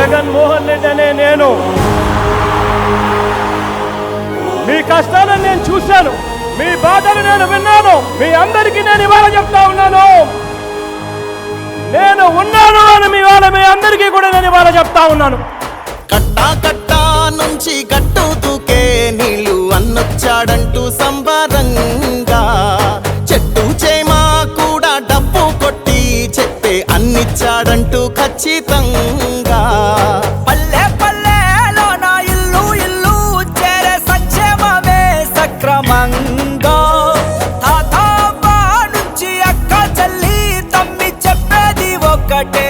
జగన్మోహన్ రెడ్డి అనే నేను. మీ కష్టాలను నేను చూశాను. మీ బాధలు నేను విన్నాను. మీ అందరికీ నేను ఇవాళ చెప్తా ఉన్నాను. నేను ఉన్నాను అని మీ వాళ్ళ మీ అందరికీ కూడా నేను ఇవాళ చెప్తా ఉన్నాను. కట్టా కట్టా నుంచి అంటే అన్నిచ్చాడంటూ ఖచ్చితంగా. పల్లె పల్లెలో నా ఇల్లు ఇల్లు చేరే సంక్షేమమే సక్రమంగా. తాత నుంచి అక్క చెల్లి తమ్మి చెప్పేది ఒకటే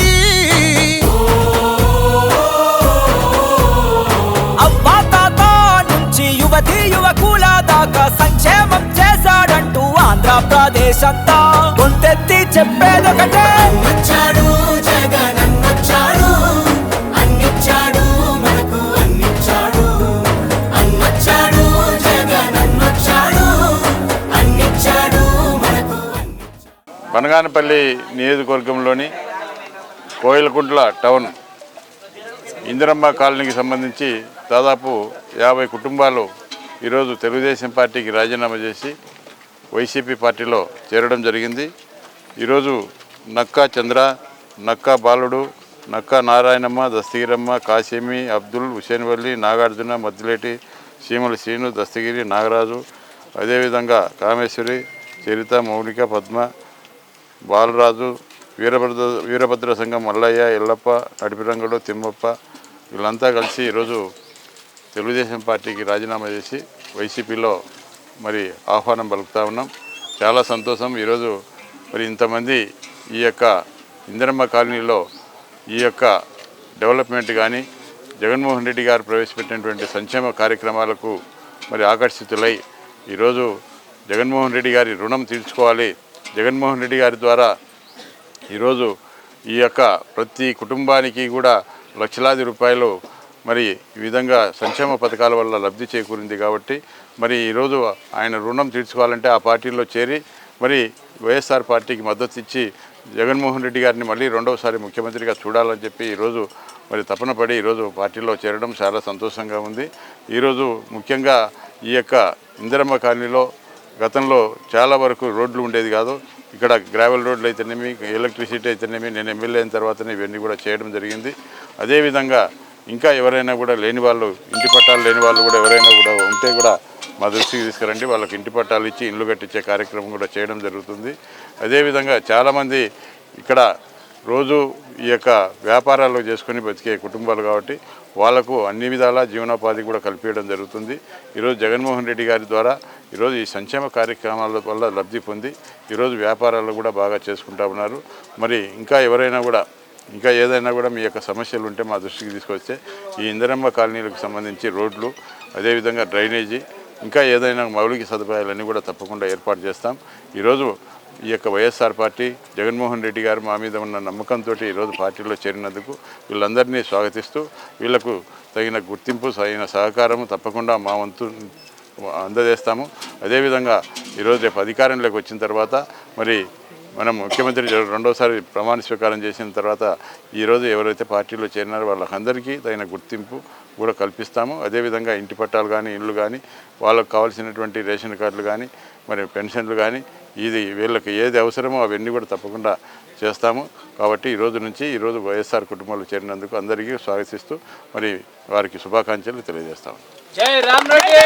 గొంతెత్తి చెప్పేదొకటే. అన్నొచ్చాడు మనకు అన్నిచ్చాడు. అన్నొచ్చాడు అన్నిచ్చాడు మనకు బనగానపల్లి నియోజకవర్గంలోని కోయిలకుంట్ల టౌన్ ఇందిరమ్మ కాలనీకి సంబంధించి దాదాపు యాభై కుటుంబాలు ఈరోజు తెలుగుదేశం పార్టీకి రాజీనామా చేసి వైసీపీ పార్టీలో చేరడం జరిగింది. ఈరోజు నక్కా చంద్ర నక్కా బాలుడు నక్కా నారాయణమ్మ దస్తగిరమ్మ కాశీమి అబ్దుల్ హుసేన్వల్లి నాగార్జున మద్దిలేటి సీమల శ్రీను దస్తగిరి నాగరాజు అదేవిధంగా కామేశ్వరి చరిత మౌలిక పద్మ బాలరాజు వీరభద్ర వీరభద్ర సంఘం మల్లయ్య ఎల్లప్ప నడిపిరంగుడు తిమ్మప్ప వీళ్ళంతా కలిసి ఈరోజు తెలుగుదేశం పార్టీకి రాజీనామా చేసి వైసీపీలో మరి ఆహ్వానం పలుకుతా ఉన్నాం. చాలా సంతోషం. ఈరోజు మరి ఇంతమంది ఈ యొక్క ఇందిరమ్మ కాలనీలో ఈ యొక్క డెవలప్మెంట్ కానీ జగన్మోహన్ రెడ్డి గారు ప్రవేశపెట్టినటువంటి సంక్షేమ కార్యక్రమాలకు మరి ఆకర్షితులై ఈరోజు జగన్మోహన్ రెడ్డి గారి రుణం తీర్చుకోవాలి. జగన్మోహన్ రెడ్డి గారి ద్వారా ఈరోజు ఈ యొక్క ప్రతి కుటుంబానికి కూడా లక్షలాది రూపాయలు మరి ఈ విధంగా సంక్షేమ పథకాల వల్ల లబ్ధి చేకూరింది కాబట్టి మరి ఈరోజు ఆయన రుణం తీర్చుకోవాలంటే ఆ పార్టీలో చేరి మరి వైఎస్ఆర్ పార్టీకి మద్దతు ఇచ్చి జగన్మోహన్ రెడ్డి గారిని మళ్ళీ రెండవసారి ముఖ్యమంత్రిగా చూడాలని చెప్పి ఈరోజు మరి తపన పడి ఈరోజు పార్టీలో చేరడం చాలా సంతోషంగా ఉంది. ఈరోజు ముఖ్యంగా ఈ యొక్క ఇందిరమ్మ కాలనీలో గతంలో చాలా వరకు రోడ్లు ఉండేది కాదు. ఇక్కడ గ్రావెల్ రోడ్లు అయితేనేమి ఎలక్ట్రిసిటీ అయితేనేమి నేను ఎమ్మెల్యే అయిన తర్వాతనే ఇవన్నీ కూడా చేయడం జరిగింది. అదేవిధంగా ఇంకా ఎవరైనా కూడా లేని వాళ్ళు ఇంటి పట్టాలు లేని వాళ్ళు కూడా ఎవరైనా కూడా ఉంటే కూడా మా దృష్టికి తీసుకురండి. వాళ్ళకి ఇంటి పట్టాలు ఇచ్చి ఇండ్లు కట్టించే కార్యక్రమం కూడా చేయడం జరుగుతుంది. అదేవిధంగా చాలామంది ఇక్కడ రోజు ఈ యొక్క వ్యాపారాలు చేసుకొని బతికే కుటుంబాలు కాబట్టి వాళ్ళకు అన్ని విధాల జీవనోపాధి కూడా కల్పించడం జరుగుతుంది. ఈరోజు జగన్మోహన్ రెడ్డి గారి ద్వారా ఈరోజు ఈ సంక్షేమ కార్యక్రమాల వల్ల లబ్ధి పొంది ఈరోజు వ్యాపారాలు కూడా బాగా చేసుకుంటా ఉన్నారు. మరి ఇంకా ఎవరైనా కూడా ఇంకా ఏదైనా కూడా మీ యొక్క సమస్యలు ఉంటే మా దృష్టికి తీసుకొస్తే ఈ ఇందిరమ్మ కాలనీలకు సంబంధించి రోడ్లు అదేవిధంగా డ్రైనేజీ ఇంకా ఏదైనా మౌలిక సదుపాయాలన్నీ కూడా తప్పకుండా ఏర్పాటు చేస్తాం. ఈరోజు ఈ యొక్క వైఎస్ఆర్ పార్టీ జగన్మోహన్ రెడ్డి గారు మా మీద ఉన్న నమ్మకంతో ఈరోజు పార్టీలో చేరినందుకు వీళ్ళందరినీ స్వాగతిస్తూ వీళ్ళకు తగిన గుర్తింపు తగిన సహకారము తప్పకుండా మా వంతు అందజేస్తాము. అదేవిధంగా ఈరోజు రేపు అధికారంలోకి వచ్చిన తర్వాత మరి మనం ముఖ్యమంత్రి రెండోసారి ప్రమాణ స్వీకారం చేసిన తర్వాత ఈరోజు ఎవరైతే పార్టీలో చేరినారో వాళ్ళకందరికీ తగిన గుర్తింపు కూడా కల్పిస్తాము. అదేవిధంగా ఇంటి పట్టాలు కానీ ఇళ్ళు కానీ వాళ్ళకు కావాల్సినటువంటి రేషన్ కార్డులు కానీ మరి పెన్షన్లు కానీ ఇది వీళ్ళకి ఏది అవసరమో అవన్నీ కూడా తప్పకుండా చేస్తాము. కాబట్టి ఈ రోజు నుంచి ఈరోజు వైఎస్ఆర్ కుటుంబాలు చేరినందుకు అందరికీ స్వాగతిస్తూ మరి వారికి శుభాకాంక్షలు తెలియజేస్తాము. జై రామ్ రెడ్డి!